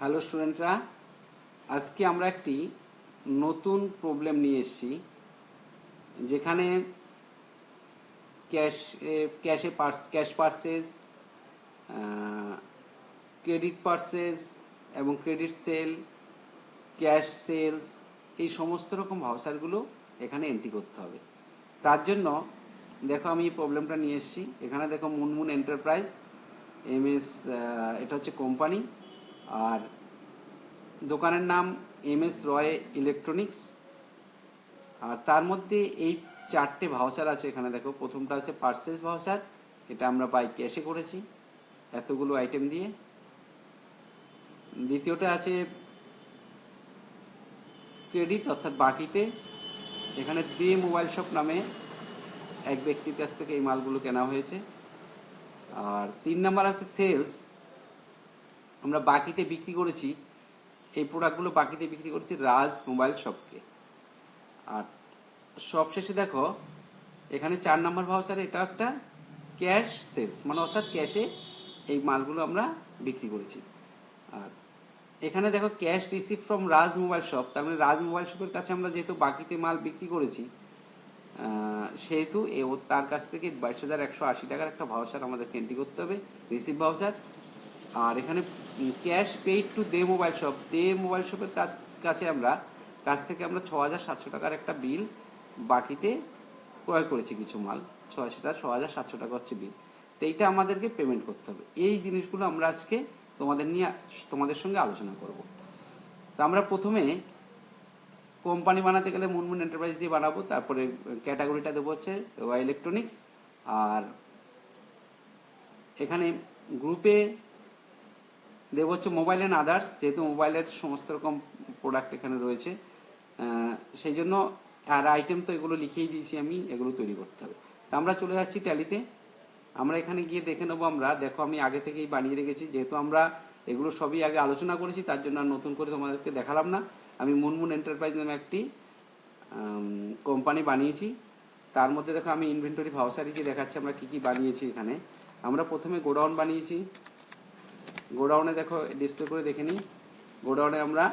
Hello স্টুডেন্টরা আজকে আমরা একটি নতুন প্রবলেম নিয়ে এসেছি, যেখানে ক্যাশ ক্যাশে purse cash purchase credit purchase এবং ক্রেডিট সেল ক্যাশ সেলস এই সমস্ত রকম ভাউচারগুলো এখানে এন্ট্রি করতে হবে। তার জন্য দেখো আমি এই প্রবলেমটা নিয়ে এসেছি। এখানে দেখো মুনমুন এন্টারপ্রাইজ এম এস এটা হচ্ছে কোম্পানি আর দোকানের নাম এম এস রয় ইলেকট্রনিক্স। আর তার মধ্যে এই চারটে ভাউচার আছে এখানে, দেখো, প্রথমটা আছে পার্সেস ভাউচার এটা আমরা বাই ক্যাশে করেছি এতগুলো আইটেম দিয়ে। দ্বিতীয়টা আছে ক্রেডিট অর্থাৎ বাকিতে। এখানে দে মোবাইল শপ নামে এক ব্যক্তির কাছ থেকে এই মালগুলো কেনা হয়েছে। আর তিন নাম্বার আছে সেলস আমরা বাকিতে বিক্রি করেছি, এই প্রোডাক্টগুলো বাকিতে বিক্রি করেছি রাজ মোবাইল শপকে। আর সবশেষে দেখো, এখানে চার নম্বর ভাউচার এটা একটা ক্যাশ সেলস মানে অর্থাৎ ক্যাশে এই মালগুলো আমরা বিক্রি করেছি। আর এখানে দেখো cash receive from Raj mobile shop, তার মানে রাজ মোবাইল শপের কাছে আমরা যেহেতু বাকিতে মাল বিক্রি করেছি সেহেতু তার কাছ থেকে বাইশ হাজার একশো আশি টাকার একটা ভাউচার আমাদের এন্ট্রি করতে হবে রিসিভ ভাউচার আর এখানে cash paid to the mobile shop the mobile শপের কাছ, কাছে আমরা, কাছ থেকে আমরা ছ হাজার সাতশো টাকার একটা বিল বাকিতে ক্রয় করেছি কিছু মাল। ছয়শো টাকা ছ হাজার সাতশো টাকা হচ্ছে বিল তো এইটা আমাদেরকে পেমেন্ট করতে হবে। এই জিনিসগুলো আমরা আজকে তোমাদের নিয়ে, তোমাদের সঙ্গে আলোচনা করব। তো আমরা প্রথমে কোম্পানি বানাতে গেলে মুনমুন এন্টারপ্রাইজ দিয়ে বানাবো। তারপরে ক্যাটাগরিটা দেবো হচ্ছে ইলেকট্রনিক্স আর এখানে গ্রুপে দেবো হচ্ছে মোবাইল অ্যান্ড আদার্স যেহেতু মোবাইলের সমস্ত রকম প্রোডাক্ট এখানে রয়েছে সেই জন্য আর আইটেম তো এগুলো লিখেই দিয়েছি আমি, এগুলো তৈরি করতে হবে। তা আমরা চলে যাচ্ছি ট্যালিতে আমরা এখানে গিয়ে দেখে নেব আমরা, দেখো আমি আগে থেকেই বানিয়ে রেখেছি, যেহেতু আমরা এগুলো সবই আগে আলোচনা করেছি, তার জন্য আর নতুন করে তোমাদেরকে দেখালাম না। আমি মুনমুন এন্টারপ্রাইজ নামে একটি কোম্পানি বানিয়েছি। তার মধ্যে দেখো আমি ইনভেন্টরি ভাউসারিকে দেখাচ্ছি, আমরা কি কি বানিয়েছি এখানে। আমরা প্রথমে গোডাউন বানিয়েছি। গোডাউনে দেখো ডিসপ্লে করে দেখে নিই। গোডাউনে আমরা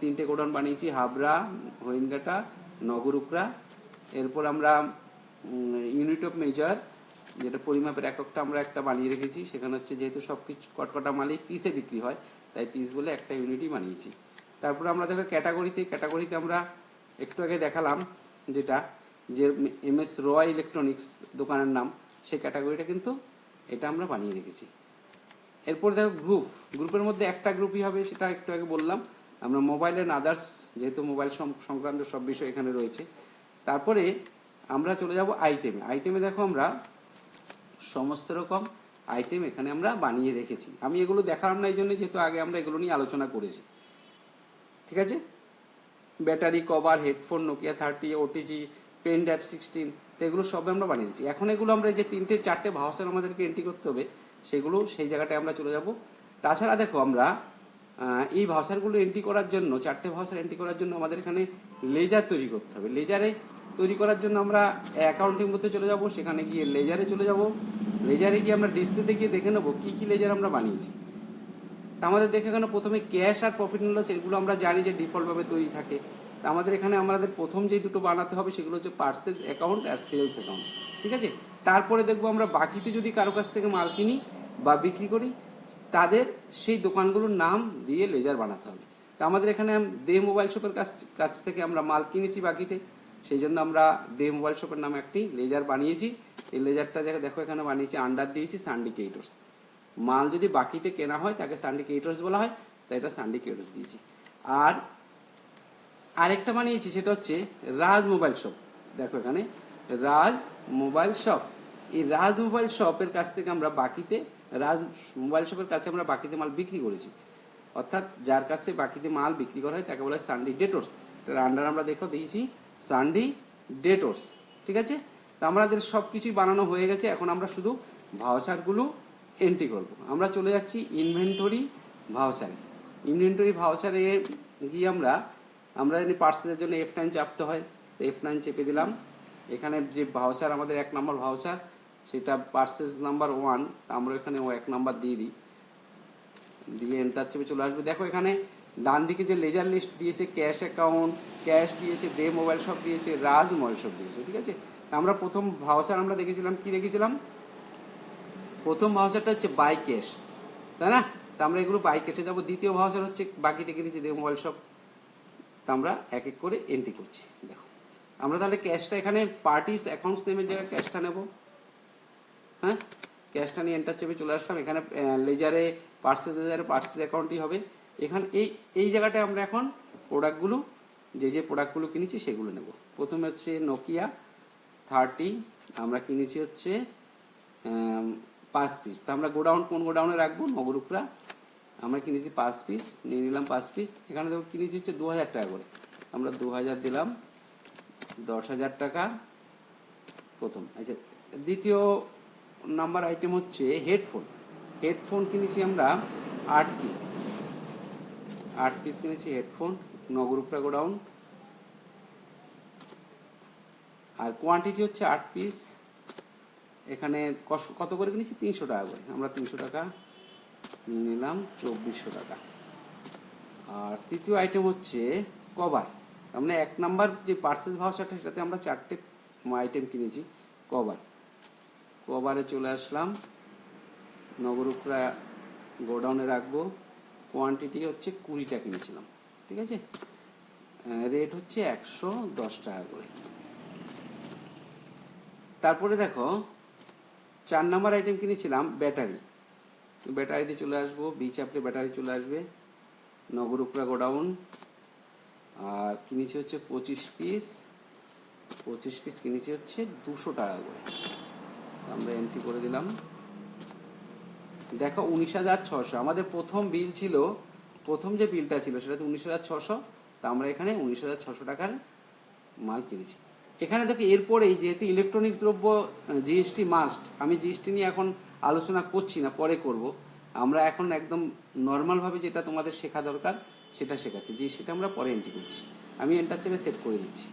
তিনটে গোডাউন বানিয়েছি, হাবড়া হরিণঘাটা নগরুকরা। এরপর আমরা ইউনিট অফ মেজার যেটা পরিমাপের এককটা আমরা একটা বানিয়ে রেখেছি। সেখানে হচ্ছে যেহেতু সব কিছু কটকটা মালিক পিসে বিক্রি হয়, তাই পিস বলে একটা ইউনিটই বানিয়েছি। তারপর আমরা দেখো ক্যাটাগরিতে ক্যাটাগরিতে আমরা একটু আগে দেখালাম যেটা, যে এম এস রয় ইলেকট্রনিক্স দোকানের নাম, সেই ক্যাটাগরিটা কিন্তু এটা আমরা বানিয়ে রেখেছি। এরপর দেখো গ্রুপ গ্রুপের মধ্যে একটা গ্রুপই হবে, সেটা একটু আগে বললাম। আমরা মোবাইল অ্যান্ড আদার্স যেহেতু মোবাইল সংক্রান্ত সব বিষয় এখানে রয়েছে। তারপরে আমরা চলে যাব আইটেমে আইটেমে দেখো আমরা সমস্ত রকম আইটেম এখানে আমরা বানিয়ে রেখেছি। আমি এগুলো দেখালাম না, এই জন্য যেহেতু আগে আমরা এগুলো নিয়ে আলোচনা করেছি। ঠিক আছে? Battery cover headphone Nokia thirty OTG pen drive sixteen এগুলো সব আমরা বানিয়ে দিয়েছি। এখন এগুলো আমরা যে তিনটে, চারটে ভাউচার আমাদেরকে এন্ট্রি করতে হবে। সেগুলো সেই জায়গাটায় আমরা চলে যাব। তাছাড়া দেখো আমরা এই ভাউচারগুলো এন্ট্রি করার জন্য, চারটে ভাষার এন্ট্রি করার জন্য আমাদের এখানে লেজার তৈরি করতে হবে। লেজারে তৈরি করার জন্য আমরা অ্যাকাউন্টিং মধ্যে চলে যাব, সেখানে গিয়ে লেজারে চলে যাব। লেজারে গিয়ে আমরা ডিসপ্লেতে গিয়ে দেখে নেব কী কী লেজার আমরা বানিয়েছি। তা আমাদের দেখে এখানে প্রথমে ক্যাশ আর প্রফিট লস এগুলো আমরা জানি যে ডিফল্টভাবে তৈরি থাকে। তা আমাদের এখানে আমাদের প্রথম যে দুটো বানাতে হবে, সেগুলো হচ্ছে পার্সেল অ্যাকাউন্ট আর সেলস অ্যাকাউন্ট ঠিক আছে? তারপরে দেখব আমরা বাকিতে যদি কারও কাছ থেকে মাল কিনি বা বিক্রি করি, তাদের সেই দোকানগুলোর নাম দিয়ে লেজার বানাতে হবে। তা আমাদের এখানে দে মোবাইল শপের কাছ কাছ থেকে আমরা মাল কিনেছি বাকিতে, সেই জন্য আমরা দে মোবাইল শপের নামে একটি লেজার বানিয়েছি। এই লেজারটা দেখো দেখো এখানে বানিয়েছি, আন্ডার দিয়েছি সান্ডিকেটর্স মাল যদি বাকিতে কেনা হয়, তাকে সান্ডিকেটর্স বলা হয়, তাই এটা সান্ডিকেটর্স দিয়েছি। আর আরেকটা বানিয়েছি, সেটা হচ্ছে রাজ মোবাইল শপ। দেখো এখানে রাজ মোবাইল শপ। এই রাজ মোবাইল শপের কাছ থেকে আমরা বাকিতে, রাজ মোবাইল শপের কাছে আমরা বাকিতে মাল বিক্রি করেছি। অর্থাৎ যার কাছে বাকিতে মাল বিক্রি করা হয়, তাকে বলা হয় সানডি ডেটোর্স আন্ডার আমরা দেখো, দিয়েছি সানডি ডেটোর্স ঠিক আছে? তো আমাদের সব কিছুই বানানো হয়ে গেছে। এখন আমরা শুধু ভাউচারগুলো এন্ট্রি করব। আমরা চলে যাচ্ছি ইনভেন্টরি ভাউচারে। ইনভেন্টরি ভাউচারে গিয়ে আমরা আমরা জানি পার্সেলের জন্য এফ নাইন চাপতে হয়। এফ নাইন চেপে দিলাম। এখানে যে ভাউচার আমাদের এক নম্বর ভাউচার সেটা পার্সেস নাম্বার ওয়ান আমরা এখানে ও এক নাম্বার দিয়ে দিই। দিয়ে এন্টার চেপে চলে আসবে। দেখো এখানে ডান দিকে যে লেজার লিস্ট দিয়েছে ক্যাশ অ্যাকাউন্ট ক্যাশ দিয়েছে দে মোবাইল শপ দিয়েছে রাজ মোবাইল শপ দিয়েছে, ঠিক আছে? আমরা প্রথম ভাউচার আমরা দেখেছিলাম, কি দেখেছিলাম? প্রথম ভাউচারটা হচ্ছে বাই ক্যাশ তাই না? তা আমরা এগুলো বাই ক্যাশে যাব। দ্বিতীয় ভাউচার হচ্ছে বাকি থেকে নিচে দে মোবাইল শপ তা আমরা এক এক করে এন্ট্রি করছি। দেখো। আমরা তাহলে ক্যাশটা এখানে পার্টিস অ্যাকাউন্টস নেমের জায়গায় ক্যাশটা নেব। হ্যাঁ? ক্যাশটা নিয়ে এন্টার চেপে চলে আসলাম। এখানে লেজারে পার্সেস লেজারে পার্সেস অ্যাকাউন্টই হবে। এখানে, এই এই জায়গাটায় আমরা এখন প্রোডাক্টগুলো যে যে প্রোডাক্টগুলো কিনেছি সেগুলো নেব। প্রথমে হচ্ছে নোকিয়া থার্টি আমরা কিনেছি হচ্ছে পাঁচ পিস তা আমরা গোডাউন, কোন গোডাউনে রাখব? নবরূপরা আমরা কিনেছি পাঁচ পিস নিয়ে নিলাম পাঁচ পিস এখানে দেখো কিনেছি হচ্ছে দু হাজার টাকা করে। আমরা দু হাজার দিলাম। দশ হাজার টাকা প্রথম। আচ্ছা দ্বিতীয় নাম্বার আইটেম হচ্ছে হেডফোন হেডফোন কিনেছি আমরা আট পিস আট পিস কিনেছি হেডফোন নগরুপরা গোডাউন। আর কোয়ান্টিটি হচ্ছে আট পিস এখানে কত করে কিনেছি? তিনশো টাকা করে। আমরা তিনশো টাকা নিলাম, চব্বিশশো টাকা। আর তৃতীয় আইটেম হচ্ছে কভার। মানে এক নাম্বার যে পার্সেস ভাউচারটা, সেটাতে আমরা চারটে আইটেম কিনেছি কভার কভারে চলে আসলাম। নবরূপরা গোডাউনে রাখব। কোয়ান্টিটি হচ্ছে কুড়িটা কিনেছিলাম, ঠিক আছে? রেট হচ্ছে একশো দশ টাকা করে। তারপরে দেখো, চার নাম্বার আইটেম কিনেছিলাম, ব্যাটারি। ব্যাটারিতে চলে আসব বি চাপড়ে ব্যাটারি চলে আসবে নগরুপরা গোডাউন। আর কিনেছি হচ্ছে পঁচিশ পিস পঁচিশ পিস কিনেছি হচ্ছে দুশো টাকা করে। আমরা এন্ট্রি করে দিলাম। দেখো উনিশ হাজার ছশো আমাদের প্রথম বিল ছিল, প্রথম যে বিলটা ছিল সেটা উনিশ হাজার ছশো তা আমরা এখানে উনিশ হাজার ছশো টাকার মাল কিনেছি। এখানে দেখো এরপরেই যেহেতু ইলেকট্রনিক্স দ্রব্য জিএসটি মাস্ট আমি জিএসটি নিয়ে এখন আলোচনা করছি না, পরে করব। আমরা এখন একদম নর্মালভাবে যেটা তোমাদের শেখা দরকার সেটা শেখাচ্ছি, যে সেটা আমরা পরে এন্ট্রি করছি। আমি এন্টার চেপে সেট করে দিচ্ছি।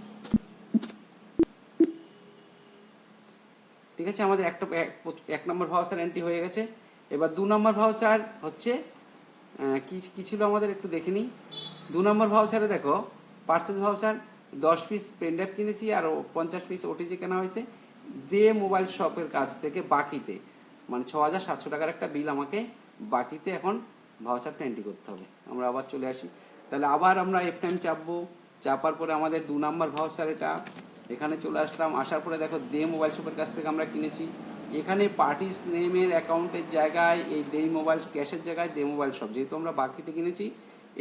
ঠিক আছে? আমাদের একটা, এক- নম্বর ভাউচার এন্ট্রি হয়ে গেছে। এবার দু নম্বর ভাউচার হচ্ছে কি কি ছিল আমাদের একটু দেখে নিই। দু নম্বর ভাউচারে দেখো পার্সেস ভাউচার দশ পিস পেনড্রাইভ কিনেছি আর পঞ্চাশ পিস ওটিজি কেনা হয়েছে। দে মোবাইল শপের কাছ থেকে বাকিতে মানে ছ হাজার সাতশো টাকার একটা বিল আমাকে বাকিতে এখন ভাউচারটা এন্ট্রি করতে হবে। আমরা আবার চলে আসি। তাহলে আবার আমরা এফ টাইম চাপবো। চাপার পরে আমাদের দু নাম্বার ভাউচার এটা। এখানে চলে আসলাম। আসার পরে দেখো দে মোবাইল শপের কাছ থেকে আমরা কিনেছি। এখানে পার্টিস নেমের অ্যাকাউন্টের জায়গায় এই দে মোবাইল ক্যাশের জায়গায় দে মোবাইল শপ যেহেতু আমরা বাকিতে কিনেছি,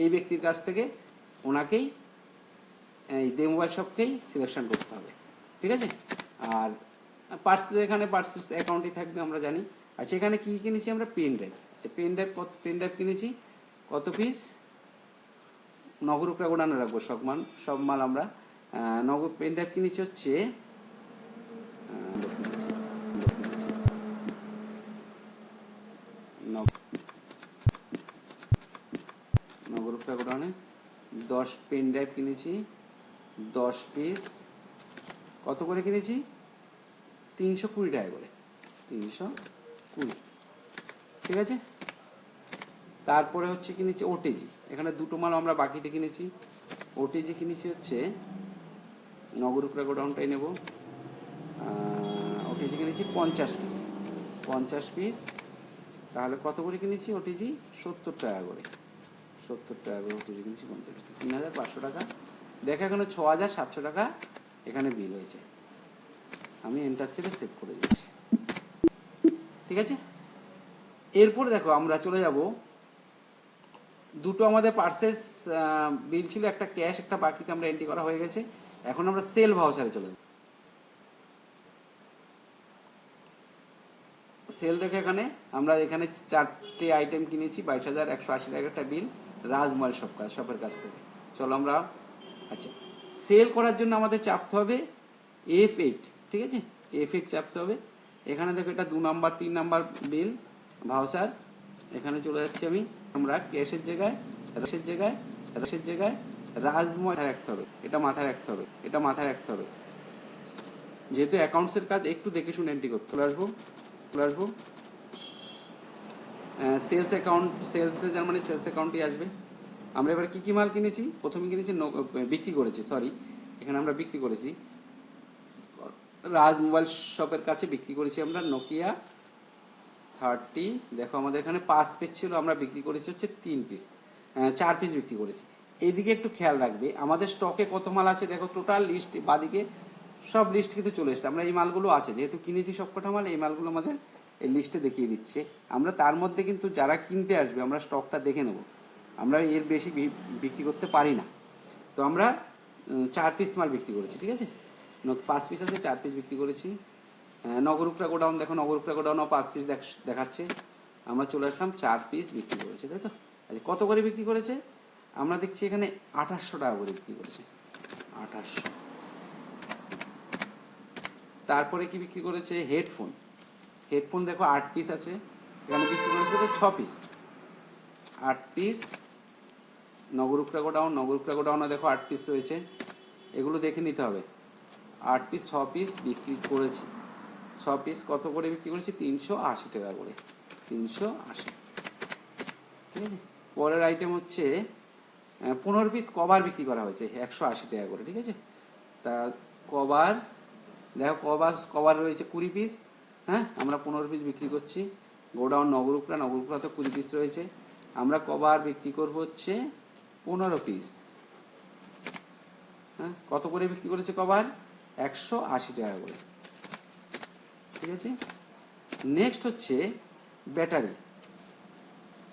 এই ব্যক্তির কাছ থেকে ওনাকেই, এই দে মোবাইল শপকেই সিলেকশন করতে হবে। ঠিক আছে? আর পার্সেস এখানে পার্সেস অ্যাকাউন্টই থাকবে, আমরা জানি। আচ্ছা এখানে কি কিনেছি আমরা? পেন ড্রাইভ পেন ড্রাইভ কত পেন ড্রাইভ কিনেছি? কত পিস নগর উপরে গোডানো রাখব সব মাল সব মাল আমরা। নগর পেন ড্রাইভ কিনেছি হচ্ছে নগর উপরে গোডাউনে দশ পেন ড্রাইভ কিনেছি, দশ পিস কত করে কিনেছি? তিনশো কুড়ি টাকা করে। তিনশো কুড়ি। ঠিক আছে? তারপরে হচ্ছে কিনেছি ওটিজি। এখানে দুটো মাল আমরা বাকিতে কিনেছি। ওটিজি কিনেছি হচ্ছে নগরুকরা গোডাউনটাই নেব। ওটিজি কিনেছি পঞ্চাশ পিস। পঞ্চাশ পিস, তাহলে কত করে কিনেছি ওটিজি? সত্তর টাকা করে। সত্তর টাকা করে ওটিজি কিনেছি পঞ্চাশ পিস। তিন হাজার পাঁচশো টাকা। দেখা এখানে ছ হাজার সাতশো টাকা এখানে বিল হয়েছে। আমি এন্টার চেপে সেভ করে দিচ্ছি। ঠিক আছে? এরপর দেখো আমরা চলে যাব দুটো আমাদের পার্সেস বিল ছিল, একটা ক্যাশ একটা বাকিকে আমরা এন্ট্রি করা হয়ে গেছে। এখন আমরা সেল ভাউচারে চলে যাব। সেল দেখে এখানে, আমরা এখানে চারটে আইটেম কিনেছি, বাইশ হাজার, একশো আশি টাকার একটা বিল রাজমাল সব কাজ শপের কাছ থেকে। চলো আমরা আচ্ছা সেল করার জন্য আমাদের চাপতে হবে এফ এইট ঠিক আছে? এফ এইট চাপতে হবে। এখানে দেখো এটা দু নাম্বার তিন নাম্বার বিল ভাউচার এখানে চলে যাচ্ছি আমি। আমরা ক্যাশের জায়গায় রাশের জায়গায় রাশের জায়গায় রাজময় রাখতে হবে। এটা মাথায় রাখতে হবে, এটা মাথায় রাখতে হবে। যেহেতু অ্যাকাউন্টসের কাজ একটু দেখে শুনে এন্ট্রি করতে চলে আসব চলে আসব। সেলস অ্যাকাউন্ট সেলস যার মানে সেলস অ্যাকাউন্টই আসবে। আমরা এবার কি কি মাল কিনেছি? প্রথমে কিনেছি বিক্রি করেছি সরি এখানে আমরা বিক্রি করেছি। রাজ মোবাইল শপের কাছে বিক্রি করেছি আমরা নোকিয়া থার্টি। দেখো আমাদের এখানে পাঁচ পিস ছিল, আমরা বিক্রি করেছি হচ্ছে তিন পিস চার পিস বিক্রি করেছি। এইদিকে একটু খেয়াল রাখবে, আমাদের স্টকে কত মাল আছে দেখো টোটাল লিস্ট বাদিকে সব লিস্ট কিন্তু চলে এসছে। আমরা এই মালগুলো আছে, যেহেতু কিনেছি সব কটা মাল, এই মালগুলো আমাদের এই লিস্টে দেখিয়ে দিচ্ছে। আমরা তার মধ্যে কিন্তু যারা কিনতে আসবে, আমরা স্টকটা দেখে নেব। আমরা এর বেশি বিক্রি করতে পারি না। তো আমরা চার পিস মাল বিক্রি করেছি, ঠিক আছে? পাঁচ পিস আছে, চার পিস বিক্রি করেছি। নগরুপরা গোডাউন দেখো নগরুপরা গোডাউনও পাঁচ পিস দেখাচ্ছে। আমরা চলে আসলাম চার পিস বিক্রি করেছে তাই তো? আচ্ছা, কত করে বিক্রি করেছে? আমরা দেখছি এখানে আঠাশশো টাকা করে বিক্রি করেছে। আঠাশশো। তারপরে কি বিক্রি করেছে? হেডফোন। হেডফোন দেখো আট পিস আছে। এখানে বিক্রি করেছে কত? ছ পিস আট পিস নগরুপরা গোডাউন নগরুপরা গোডাউনে দেখো আট পিস রয়েছে। এগুলো দেখে নিতে হবে। আট পিস ছ পিস বিক্রি করেছি। ছ পিস কত করে বিক্রি করেছি? তিনশো আশি টাকা করে। তিনশো আশি। ঠিক আছে? পরের আইটেম হচ্ছে পনেরো পিস কভার বিক্রি করা হয়েছে, একশো আশি টাকা করে, ঠিক আছে? তা কভার, দেখো কভার কভার রয়েছে কুড়ি পিস হ্যাঁ? আমরা পনেরো পিস বিক্রি করছি। গোডাউন নগরুপরা নগরুপরা তো কুড়ি পিস রয়েছে। আমরা কভার বিক্রি করব হচ্ছে পনেরো পিস হ্যাঁ? কত করে বিক্রি করেছে কভার? একশো আশি টাকা করে। ঠিক আছে? নেক্সট হচ্ছে ব্যাটারি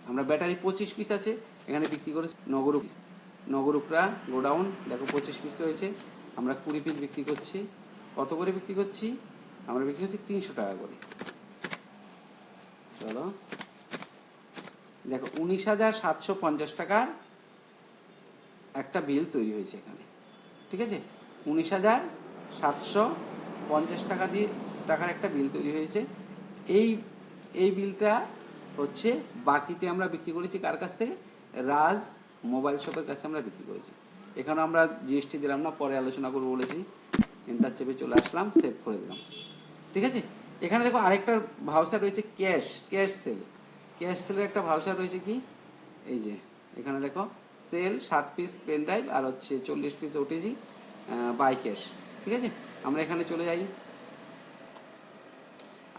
আমরা ব্যাটারি পঁচিশ পিস আছে, এখানে বিক্রি করেছি নগর পিস নগরুপরা গোডাউন, দেখো পঁচিশ পিস রয়েছে। আমরা কুড়ি পিস বিক্রি করছি। কত করে বিক্রি করছি? আমরা বিক্রি করছি তিনশো টাকা করে। চলো। দেখো উনিশ হাজার সাতশো পঞ্চাশ টাকার একটা বিল তৈরি হয়েছে এখানে। ঠিক আছে? উনিশ হাজার সাতশো পঞ্চাশ টাকা দিয়ে টাকার একটা বিল তৈরি হয়েছে। এই এই বিলটা হচ্ছে বাকিতে আমরা বিক্রি করেছি কার কাছ থেকে? রাজ মোবাইল শপের কাছে আমরা বিক্রি করেছি। এখানে আমরা জিএসটি দিলাম না, পরে আলোচনা করব বলেছি। এন্টার চেপে চলে আসলাম সেভ করে দিলাম। ঠিক আছে? এখানে দেখো আরেকটা ভাউচার রয়েছে ক্যাশ ক্যাশ সেল ক্যাশ সেলের একটা ভাউচার রয়েছে কি? এই যে, এখানে দেখো সেল সাত পিস পেন ড্রাইভ আর হচ্ছে চল্লিশ পিস ওটিজি বাই ক্যাশ ঠিক আছে? আমরা এখানে চলে যাই।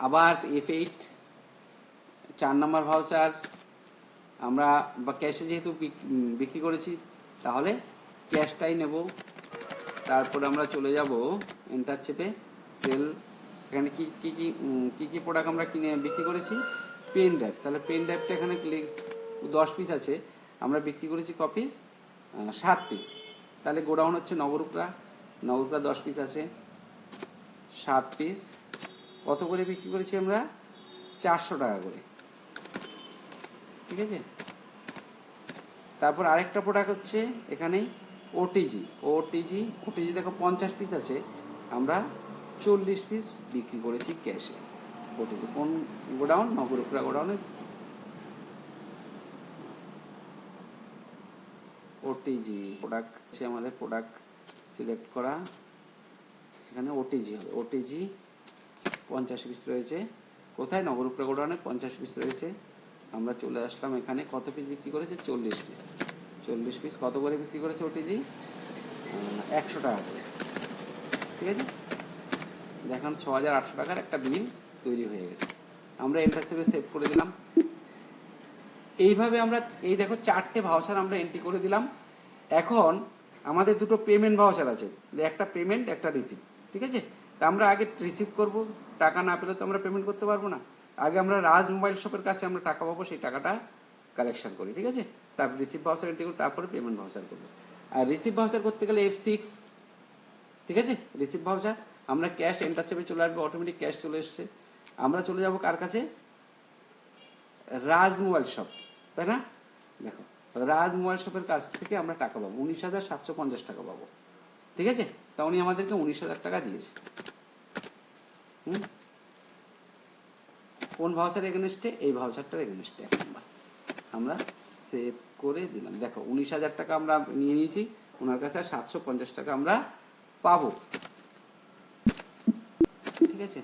আবার এফ এইট চার নাম্বার ভাউচার আমরা বা ক্যাশে যেহেতু বিক- বিক্রি করেছি, তাহলে ক্যাশটাই নেব। তারপরে আমরা চলে যাব এন্টার চেপে, সেল, এখানে কি কি কি কী, কি প্রোডাক্ট আমরা কিনে, বিক্রি করেছি? Pen drive. তাহলে পেন ড্রাইভটা এখানে দশ পিস আছে, আমরা বিক্রি করেছি ক পিস সাত পিস তাহলে গোডাউন হচ্ছে নগরুপরা নগরুপরা দশ পিস আছে, সাত পিস কত করে বিক্রি করেছি আমরা? চারশো টাকা করে। ঠিক আছে? তারপর আরেকটা প্রোডাক্ট হচ্ছে এখানে ওটিজি ওটিজি ওটিজি দেখো পঞ্চাশ পিস আছে। আমরা চল্লিশ পিস বিক্রি করেছি ক্যাশে ওটিজি কোন গোডাউন? নগরুপরা গোডাউনে ওটিজি প্রোডাক্ট আমাদের প্রোডাক্ট সিলেক্ট করা। এখানে ওটিজি হবে। ওটিজি পঞ্চাশ পিস রয়েছে। কোথায়? নগরুপরা গোডাউনে পঞ্চাশ পিস রয়েছে। আমরা চলে আসলাম এখানে। কত পিস বিক্রি করেছে? চল্লিশ পিস চল্লিশ পিস কত করে বিক্রি করেছে ওটিজি একশো টাকা করে। ঠিক আছে? দেখান, ছ হাজার আটশো টাকার একটা বিল তৈরি হয়ে গেছে। আমরা এন্টার সেভে করে দিলাম। এইভাবে আমরা, এই দেখো, চারটে ভাউচার আমরা এন্ট্রি করে দিলাম। এখন আমাদের দুটো পেমেন্ট ভাউচার আছে। একটা পেমেন্ট একটা রিসিভ ঠিক আছে? তা আমরা আগে রিসিভ করব। টাকা না পেলে তো আমরা পেমেন্ট করতে পারব না। আগে আমরা রাজ মোবাইল শপের কাছে আমরা টাকা পাবো, সেই টাকাটা কালেকশন করি, ঠিক আছে? তারপর রিসিভ ভাউচার এন্ট্রি করি তারপরে পেমেন্ট ভাউচার করব। আর রিসিভ ভাউচার করতে গেলে এফ সিক্স ঠিক আছে? রিসিভ ভাউচার আমরা ক্যাশ এন্টার চেপে চলে আসবে অটোমেটিক ক্যাশ চলে এসছে। আমরা চলে যাব কার কাছে? রাজ মোবাইল শপ তাই না? দেখো, রাজ মোবাইল শপের কাছ থেকে আমরা টাকা পাবো, উনিশ হাজার সাতশো পঞ্চাশ টাকা পাবো, ঠিক আছে? তা উনি আমাদেরকে উনিশ হাজার টাকা দিয়েছে। হুম? কোন ভাউচার এগেনস্টে এই ভাউচারটার এগেনস্টে এক নাম্বার আমরা সেভ করে দিলাম। দেখো, উনিশ হাজার টাকা আমরা নিয়ে নিয়েছি, ওনার কাছে সাতশো পঞ্চাশ টাকা আমরা পাবো। ঠিক আছে?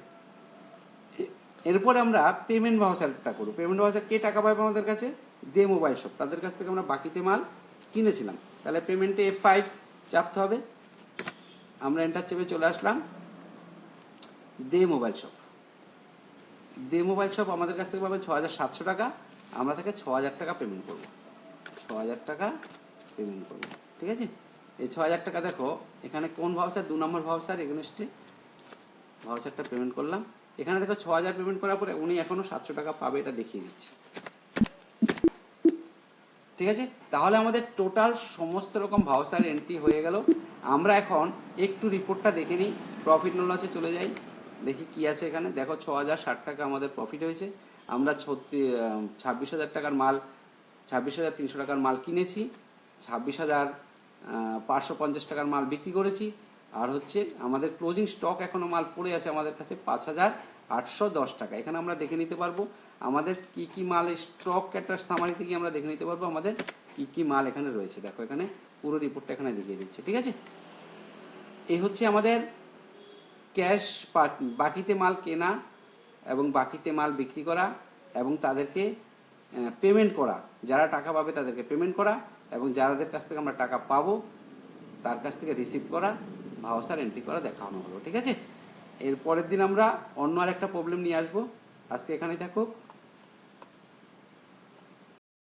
এরপরে আমরা পেমেন্ট ভাউচারটা করব। পেমেন্ট ভাউচার কে টাকা পাবে আমাদের কাছে? The mobile shop. তাদের কাছ থেকে আমরা বাকিতে মাল কিনেছিলাম। তাহলে পেমেন্টে এফ ফাইভ চাপতে হবে। আমরা এন্টার চেপে চলে আসলাম। The mobile shop. The mobile shop আমাদের কাছ থেকে পাবে ছ হাজার সাতশো টাকা। আমরা থেকে ছ হাজার টাকা পেমেন্ট করব। ছ হাজার টাকা পেমেন্ট করব। ঠিক আছে? এই ছ হাজার টাকা দেখো, এখানে কোন ভাউচার দু নম্বর ভাউচার এগেনস্টে ভাউচারটা পেমেন্ট করলাম। এখানে দেখো ছ হাজার পেমেন্ট করার পরে উনি এখনও সাতশো টাকা পাবে এটা দেখিয়ে দিচ্ছে। ঠিক আছে? তাহলে আমাদের টোটাল সমস্ত রকম ভাউচার এন্ট্রি হয়ে গেল। আমরা এখন একটু রিপোর্টটা দেখে নিই। প্রফিট লসে চলে যাই। দেখি কি আছে এখানে। দেখো ছ হাজার ষাট টাকা আমাদের প্রফিট হয়েছে। আমরা ছত্রিশ ছাব্বিশ হাজার টাকার মাল, ছাব্বিশ হাজার তিনশো টাকার মাল কিনেছি। ছাব্বিশ হাজার পাঁচশো পঞ্চাশ টাকার মাল বিক্রি করেছি। আর হচ্ছে আমাদের ক্লোজিং স্টক এখনও মাল পড়ে আছে আমাদের কাছে পাঁচ হাজার আটশো দশ টাকা। এখানে আমরা দেখে নিতে পারব আমাদের কি কি মাল স্টক ক্যাটার সামারি থেকে আমরা দেখে নিতে পারব আমাদের কি কি মাল এখানে রয়েছে। দেখো এখানে পুরো রিপোর্টটা এখানে দেখিয়ে দিচ্ছে, ঠিক আছে? এই হচ্ছে আমাদের ক্যাশ বাকিতে মাল কেনা এবং বাকিতে মাল বিক্রি করা এবং তাদেরকে পেমেন্ট করা। যারা টাকা পাবে তাদেরকে পেমেন্ট করা এবং যাদের কাছ থেকে আমরা টাকা পাবো তার কাছ থেকে রিসিভ করা ভাওসার এন্ট্রি করা, দেখানো হলো, ঠিক আছে? এর পরের দিন আমরা অন্য আর একটা প্রবলেম নিয়ে আসব। আজকে এখানে থাকুক।